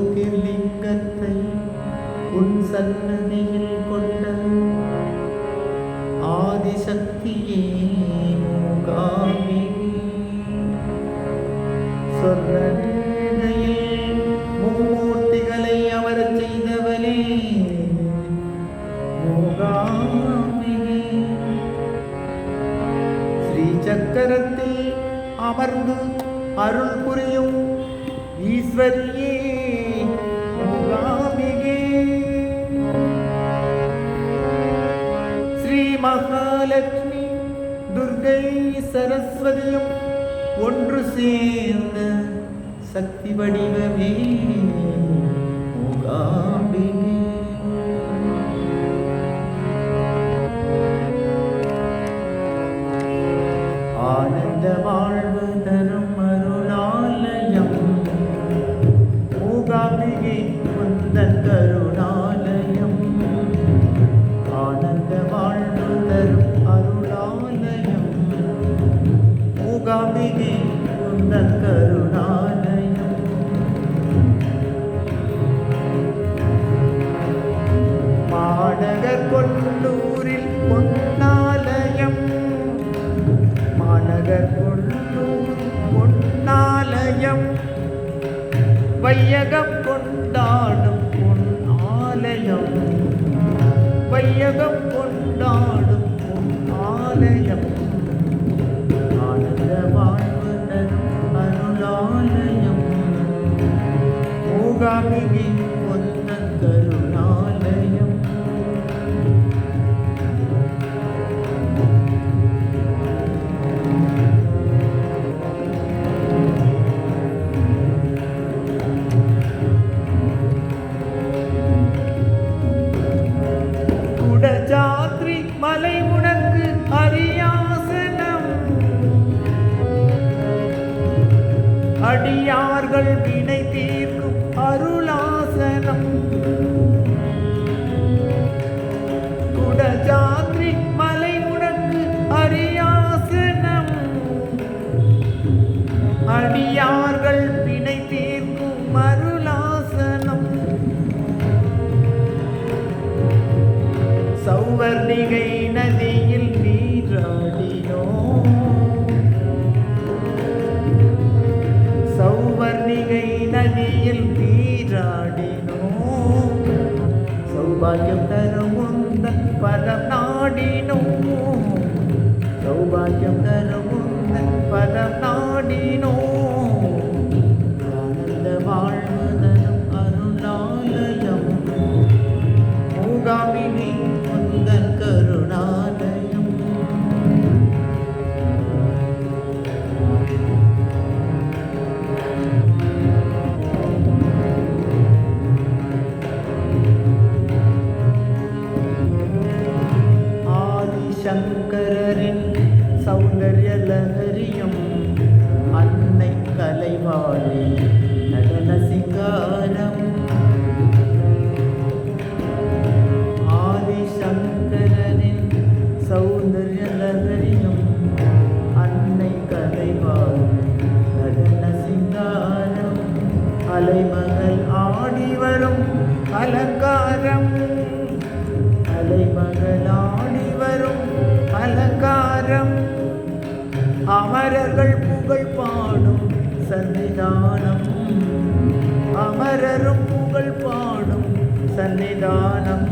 ஜோதிர்லிங்கத்தை உன் சன்னதியில் கொண்ட ஆதிசக்தியே மூகாம்பிகே சொர்ணவேதையில் மும்மூர்த்திகளை அவர் செய்தவளே மூகாம்பிகே. ஸ்ரீ சக்கரத்தில் அமர்ந்து அருள் புரியும் ஈஸ்வரியே மூகாம்பிகே ஸ்ரீ மகாலட்சுமி துர்கை சரஸ்வதியும் ஒன்று சேர்ந்த சக்தி வடிவமே மூகாம்பிகே ஆனந்த மூகாம்பிகை குந்தன் கருணாலயம். மாநகர் கொண்டூரில் பொன்னாலயம். மாநகர் கொண்டூர் பொன்னாலயம். வையகம் கொண்டாடும் பொன் ஆலயம் வையகம் மூகாம்பிகை பொன்னன் கருணாலயம். குடஜாத்ரி மலை உனக்கு அரியாசனம். அடியார்கள் வினை தீர்க்கும் அருளாசனம். குடஜாத்ரி மலை உனக்கு அரியாசனம். அடியார்கள் பிணை தீர்க்கும் அருளாசனம். சௌவர்ணிகை நதி சௌபாகியம் தரும் உந்தன் பதம் நாடினோம் சௌபாகியம் தரும் உந்தன் பதம் சௌந்தர்ய அன்னை கலைவாழி நடன சிங்காரம் ஆதிசங்கரின் சௌந்தர் அமரர்கள் புகழ் பாடும் சன்னிதானம் அமரரும் புகழ் பாடும் சன்னிதானம்